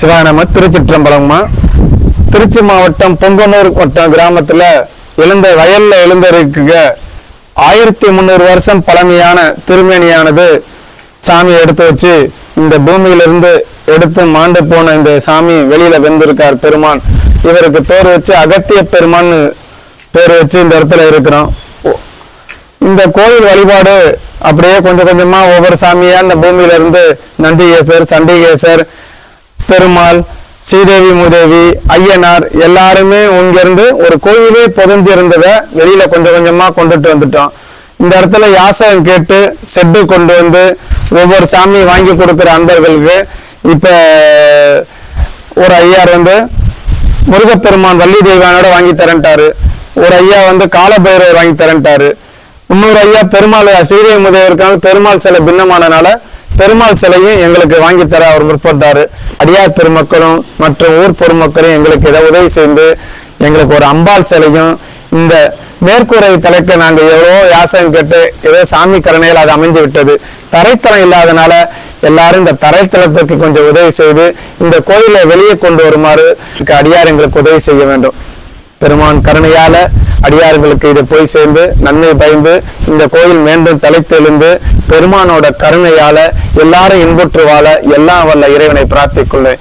சிவானம திருச்சிற்றம்பலம்மா. திருச்சி மாவட்டம் பொங்கனூர் வட்டம் கிராமத்துல எழுந்த வயல்ல எழுந்திருக்க ஆயிரத்தி முந்நூறு வருஷம் பழமையான திருமேனியானது சாமி எடுத்து வச்சு இந்த பூமியிலிருந்து எடுத்து மாண்டு போன இந்த சாமி வெளியில வெந்திருக்கார் பெருமான். இவருக்கு பேர் வச்சு அகத்திய பெருமான் பேர் வச்சு இந்த இடத்துல இருக்கிறோம். இந்த கோயில் வழிபாடு அப்படியே கொஞ்சம் கொஞ்சமா ஒவ்வொரு சாமியா இந்த பூமியில இருந்து நந்திகேசர் சண்டிகேசர் பெருமாள் ஸ்ரீதேவி மூதேவி ஐயனார் எல்லாருமே இங்கிருந்து ஒரு கோயிலே புதஞ்சு இருந்ததை வெளியில கொஞ்சம் கொஞ்சமா கொண்டுட்டு வந்துட்டோம். இந்த இடத்துல யாசகம் கேட்டு செட்டு கொண்டு வந்து ஒவ்வொரு சாமி வாங்கி கொடுக்குற அன்பர்களுக்கு இப்ப ஒரு ஐயார் வந்து முருகப்பெருமான் வள்ளி தெய்வானோட வாங்கி தரேன்ட்டாரு. ஒரு ஐயா வந்து காலபைரவர் வாங்கி தரேன்ட்டாரு. இன்னொரு ஐயா பெருமாள் ஸ்ரீதேவி முதேவருக்கான பெருமாள் சில பின்னமானனால பெருமாள் சிலையும் எங்களுக்கு வாங்கி தர அவர் முற்பட்டார். அடியார் பெருமக்களும் மற்றும் ஊர் பொதுமக்களும் எங்களுக்கு இதை உதவி செய்து எங்களுக்கு ஒரு அம்பாள் சிலையும் இந்த மேற்கூரை தலைக்க நாங்கள் எவ்வளோ யாசகம் கேட்டு ஏதோ சாமி கருணையில் அது அமைந்து விட்டது. தரைத்தளம் இல்லாதனால எல்லாரும் இந்த தரைத்தளத்துக்கு கொஞ்சம் உதவி செய்து இந்த கோயிலை வெளியே கொண்டு வருமாறு அடியார் எங்களுக்கு உதவி செய்ய வேண்டும். பெருமான் கருணையால அடியார்களுக்கு இதை போய் சேர்ந்து நன்மை பயந்து இந்த கோயில் மீண்டும் தலைத்தெழுந்து பெருமானோட கருணையால எல்லாரும் இன்புற்று வாழ எல்லாம் வல்ல இறைவனை பிரார்த்திக்குள்ளேன்